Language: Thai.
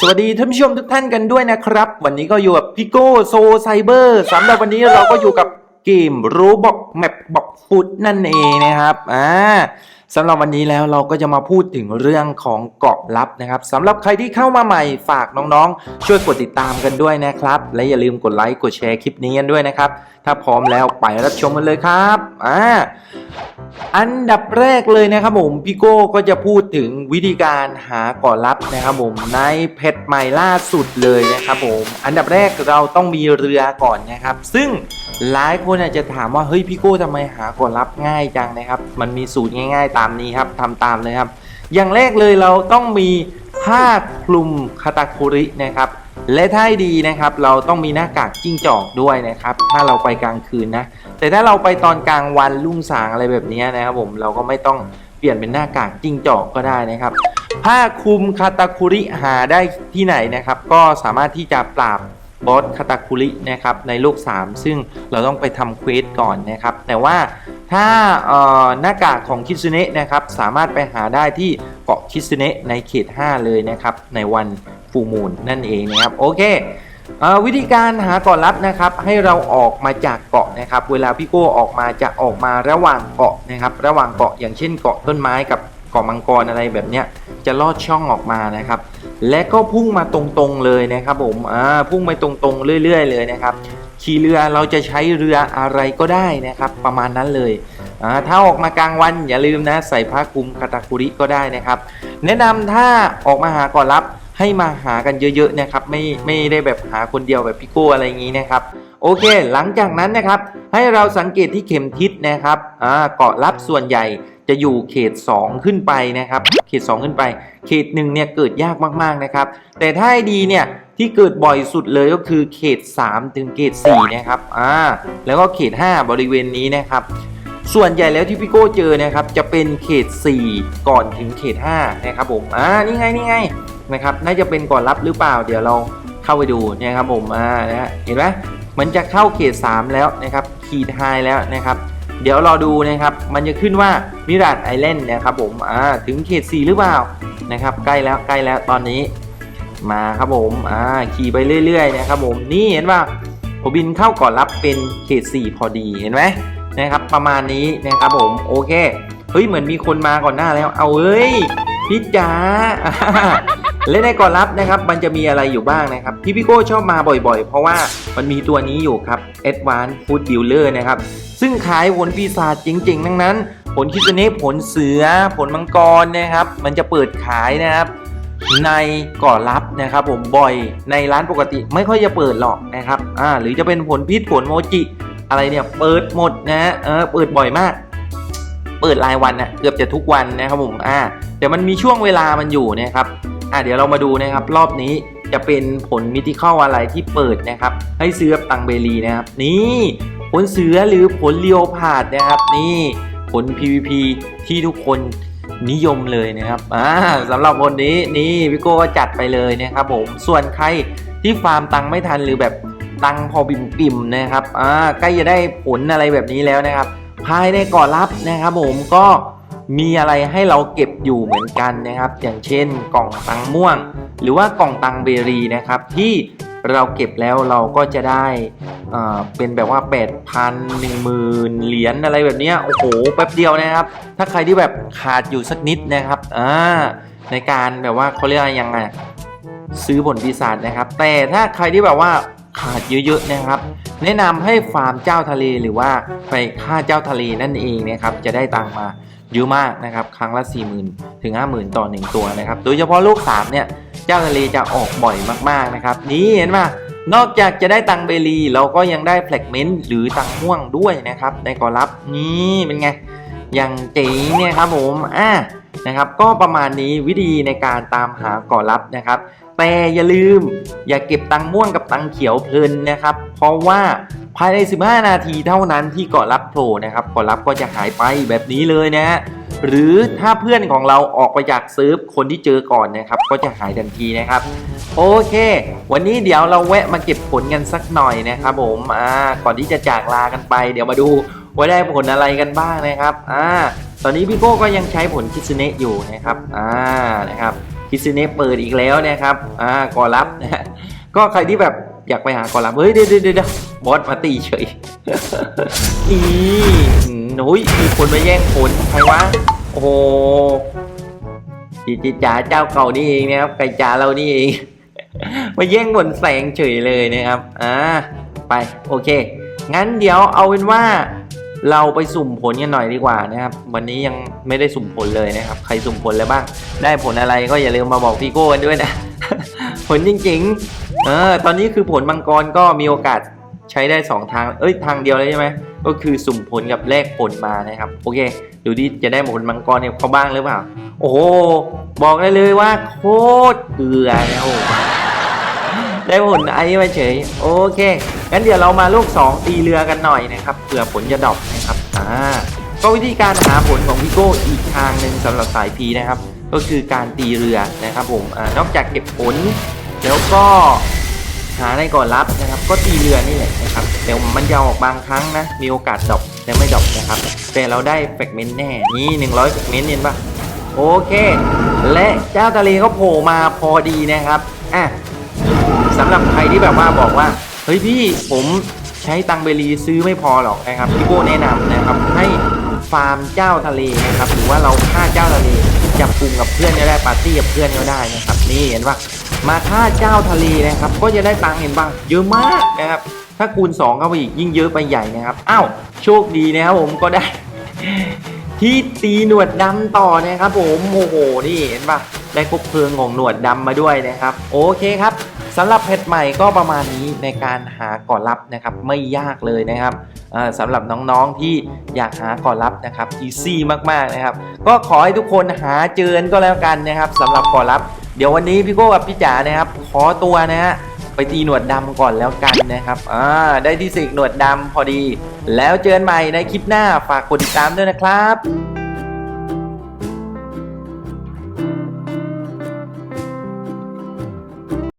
สวัสดีท่านผู้ชมทุกท่านกันด้วยนะครับ วันนี้ก็อยู่กับพี่โก้โซไซเบอร์สำหรับวันนี้เราก็อยู่กับเกมโรบอกแมปบอกฟุตนั่นเองนะครับอ่าสำหรับวันนี้แล้วเราก็จะมาพูดถึงเรื่องของเกาะลับนะครับสำหรับใครที่เข้ามาใหม่ฝากน้องๆ ช่วยกดติดตามกันด้วยนะครับ และอย่าลืมกดไลค์กดแชร์คลิปนี้กันด้วยนะครับ ถ้าพร้อมแล้วไปรับชมกันเลยครับอ่าอันดับแรกเลยนะครับผมพี่โก้ก็จะพูดถึงวิธีการหาเก่อลับนะครับผมในเพจใหม่ล่าสุดเลยนะครับผมอันดับแรกเราต้องมีเรือก่อนนะครับ ซึ่งหลายคนอาจจะถามว่าเฮ้ยพี่โก้ทำไมหาเก่อลับง่ายจังนะครับ มันมีสูตรง่ายๆตามนี้ครับทำตามเลยครับ อย่างแรกเลยเราต้องมีผ้าคลุมคาตาคุรินะครับ และถ้าดีนะครับ เราต้องมีหน้ากากจิ้งจอกด้วยนะครับ ถ้าเราไปกลางคืนนะ แต่ถ้าเราไปตอนกลางวันรุ่งสางอะไรแบบนี้นะครับผมเราก็ไม่ต้องเปลี่ยนเป็นหน้ากากจิ้งจอกก็ได้นะครับ ผ้าคลุมคาตาคุริหาได้ที่ไหนนะครับ ก็สามารถที่จะปราบบอสคาตาคุรินะครับในโลก 3 ซึ่งเราต้องไปทำเควสก่อนนะครับ แต่ว่า ถ้าหน้ากากของคิซุเนะนะครับสามารถไปหาได้ที่เกาะคิซุเนะในเขต 5 เลยนะครับ ในวันฟูมูลนั่นเองนะครับโอเควิธีการหาเกาะลับนะครับ ให้เราออกมาจากเกาะนะครับ เวลาพี่โก้ออกมาจะออกมาระหว่างเกาะนะครับ ระหว่างเกาะอย่างเช่นเกาะต้นไม้กับเกาะมังกรอะไรแบบเนี้ยจะลอดช่องออกมานะครับ และก็พุ่งมาตรงๆเลยนะครับผมอ่าพุ่งไปตรงๆเรื่อย ๆ เลยนะครับ ขี่เรือเราจะใช้เรืออะไรก็ได้นะครับ ประมาณนั้นเลยถ้าออกมากลางวันอย่าลืมนะใส่ผ้าคลุมคาตาคุริก็ได้นะครับ แนะนำถ้าออกมาหาเกาะลับให้มาหากันเยอะๆนะครับไม่ไม่ได้แบบหาคนเดียวแบบพี่โก้อะไรอย่างนี้นะครับโอเค หลังจากนั้นนะครับ ให้เราสังเกตที่เข็มทิศนะครับเกาะลับส่วนใหญ่จะอยู่เขต 2 ขึ้นไปนะครับ เขต 2 ขึ้นไป เขต1เนี่ยเกิดยากมากๆนะครับ แต่ถ้าให้ดีเนี่ย ที่เกิดบ่อยสุดเลยก็คือเขต 3 ถึงเขต4นะครับอ่าแล้วก็เขต 5 บริเวณนี้นะครับ ส่วนใหญ่แล้วที่พี่โก้เจอนะครับ จะเป็นเขต 4 ก่อนถึงเขต 5 นะครับผมอ่านี่ไงนี่ไงนะครับน่าจะเป็นก่อนรับหรือเปล่า เดี๋ยวเราเข้าไปดูนะครับผมอ่านะฮะเห็นไหมมันจะเข้าเขต 3 แล้วนะครับขีดไฮแล้วนะครับเดี๋ยวรอดูนะครับ มันจะขึ้นว่ามิราดไอแลนด์นะครับผม อ่า ถึงเขต 4 หรือเปล่า นะครับ ใกล้แล้ว ใกล้แล้ว ตอนนี้ มาครับผม อ่า ขี่ไปเรื่อยๆนะครับผม นี่เห็นว่าผมบินเข้าก่อนรับเป็นเขต 4 พอดี เห็นไหมนะครับ ประมาณนี้นะครับผม โอเค เฮ้ย เหมือนมีคนมาก่อนหน้าแล้ว เอาเอ้ย พี่จ๋าและในก่อนรับนะครับ มันจะมีอะไรอยู่บ้างนะครับที่พี่โก้ชอบมาบ่อยๆ เพราะว่ามันมีตัวนี้อยู่ครับ Advanced Food Dealer นะครับ ซึ่งขายผลปีศาจจริงๆ ทั้งนั้น ผลคิสเนผลเสือ ผลมังกรนะครับ มันจะเปิดขายนะครับ ในก่อรับนะครับผมบ่อยในร้านปกติไม่ค่อยจะเปิดหรอกนะครับอ่าหรือจะเป็นผลพิษผลโมจิอะไรเนี่ยเปิดหมดนะฮะเออเปิดบ่อยมาก เปิดรายวันนะเกือบจะทุกวันนะครับผมอ่าแต่มันมีช่วงเวลามันอยู่นะครับอะเดี๋ยวเรามาดูนะครับรอบนี้จะเป็นผลมิติเข้าอะไรที่เปิดนะครับ ให้ซื้อตังเบรีนะครับ นี่ผลเสือหรือผลเลียวผาดนะครับ นี่ผล PVP ที่ทุกคน นิยมเลยนะครับอ่าสำหรับคนนี้นี่พี่โก้ก็จัดไปเลยนะครับผมส่วนใครที่ฟาร์มตังไม่ทันหรือแบบตังพอบิ่มปิ่มนะครับอ่าใกล้จะได้ผลอะไรแบบนี้แล้วนะครับ ภายในก่อนรับนะครับผมก็มีอะไรให้เราเก็บอยู่เหมือนกันนะครับ อย่างเช่น กล่องตังม่วง หรือว่ากล่องตังเบรีนะครับที่ เราเก็บแล้วเราก็จะได้เป็นแบบว่า 8,000 10,000 เหรียญอะไรแบบเนี้ยโอ้โหแป๊บเดียวนะครับ ถ้าใครที่แบบขาดอยู่สักนิดนะครับอ่าในการแบบว่าเขาเรียกยังไงซื้อผลปีศาจนะครับ แต่ถ้าใครที่แบบว่าขาดเยอะๆนะครับ แนะนำให้ฟาร์มเจ้าทะเลหรือว่าไปฆ่าเจ้าทะเลนั่นเองนะครับ จะได้ตังมา เยอะมากนะครับ ครั้งละ 40,000 ถึง 50,000 ต่อ 1 ตัวนะครับ โดยเฉพาะลูก 3 เนี่ย เจ้าทะเลจะออกบ่อยมากๆนะครับ นี่เห็นไหมนอกจากจะได้ตังเบลี เราก็ยังได้แฟลกเมนต์หรือตังม่วงด้วยนะครับ ในกอรับนี่เป็นไง อย่างเจ๋งเนี่ยครับผมอะนะครับก็ประมาณนี้วิธีในการตามหาก่อลับนะครับ แต่อย่าลืมอย่าเก็บตังม่วงกับตังเขียวเพลินนะครับ เพราะว่า ภายใน 15 นาทีเท่านั้นที่ก่อรับโผล่นะครับก่อรับก็จะหายไปแบบนี้เลยนะฮะหรือถ้าเพื่อนของเราออกไปจากเซิร์ฟคนที่เจอก่อนนะครับ ก็จะหายทันทีนะครับ โอเค วันนี้เดี๋ยวเราแวะมาเก็บผลกันสักหน่อยนะครับผมอ่าก่อนที่จะจากลากันไป เดี๋ยวมาดูว่าได้ผลอะไรกันบ้างนะครับอ่าตอนนี้พี่โก้ก็ยังใช้ผลคิสเนะอยู่นะครับอ่านะครับคิสเน่เปิดอีกแล้วนะครับอ่ากอรับนะก็ใครที่แบบอยากไปหากอรับเฮ้ยเดี๋ยวเดี๋ยวเดี๋ยว บอสมาตีเฉย นี่อืมโอ้ยมีคนมาแย่งผลใครวะ โอ้โหจีจีจ๋าเจ้าเก่านี่เองนะครับ ไก่จ๋าเรานี่เอง มาแย่งบนแสงเฉยเลยนะครับ อ่า ไป โอเค งั้นเดี๋ยวเอาเป็นว่า เราไปสุ่มผลกันหน่อยดีกว่านะครับ วันนี้ยังไม่ได้สุ่มผลเลยนะครับ ใครสุ่มผลแล้วบ้าง ได้ผลอะไรก็อย่าลืมมาบอกพี่โก้กันด้วยนะ ผลจริงๆ เออ ตอนนี้คือผลมังกรก็มีโอกาสใช้ได้สองทาง เอ้ยทางเดียวเลยใช่ไหมก็คือสุ่มผลกับแลกผลมานะครับ โอเค ดูดิจะได้ผลมังกรเนี่ยเขาบ้างหรือเปล่า โอ้โห บอกได้เลยว่าโคตรเกลือนะโอ้ได้ผลไอ้มาเฉย โอเค งั้นเดี๋ยวเรามาลูก 2 ตีเรือกันหน่อยนะครับเผื่อผลจะดรอปนะครับอ่าก็วิธีการหาผลของพี่โก้อีกทางหนึ่งสำหรับสายพีนะครับ ก็คือการตีเรือนะครับผมอานอกจากเก็บผล แล้วก็ หาในก่อนรับนะครับ ก็ตีเรือนี่แหละนะครับแต่มันจะออกบางครั้งนะ มีโอกาสดอปแต่ไม่ดอปนะครับ แต่เราได้แฟกเมนต์แน่นี่100แฟกเมนต์เห็นปะโอเค และเจ้าทะเลก็โผล่มาพอดีนะครับอะสำหรับใครที่แบบว่าบอกว่าเฮ้ยพี่ผมใช้ตังเบรีซื้อไม่พอหรอกนะครับพี่โก้แนะนำนะครับให้ฟาร์มเจ้าทะเลนะครับหรือว่าเราฆ่าเจ้าทะเลจับกลุ่มกับเพื่อนก็ได้ปาร์ตี้กับเพื่อนก็ได้นะครับนี่เห็นปะ มาฆ่าเจ้าทะเลนะครับ ก็จะได้ตังค์เห็นปะเยอะมากนะครับ ถ้าคูณ 2 เข้าไปอีกยิ่งเยอะไปใหญ่นะครับอ้าวโชคดีนะครับผมก็ได้ ที่ตีหนวดดำต่อนะครับ ผมโอ้โหนี่เห็นปะได้คบเพลิงของหนวดดำมาด้วยนะครับ โอเคครับสำหรับเพจใหม่ก็ประมาณนี้ในการหาก่อนรับนะครับ ไม่ยากเลยนะครับอ่าสำหรับน้องๆที่อยากหาก่อนรับนะครับอีซี่มากๆนะครับ ก็ขอให้ทุกคนหาเจอก็แล้วกันนะครับสำหรับก่อนรับ เดี๋ยววันนี้พี่โก้กับพี่จ๋านะครับขอตัวนะฮะไปตีหนวดดำก่อนแล้วกันนะครับอ่าได้ที่สิกหนวดดำพอดี แล้วเจอกันใหม่ในคลิปหน้าฝากกดติดตามด้วยนะครับ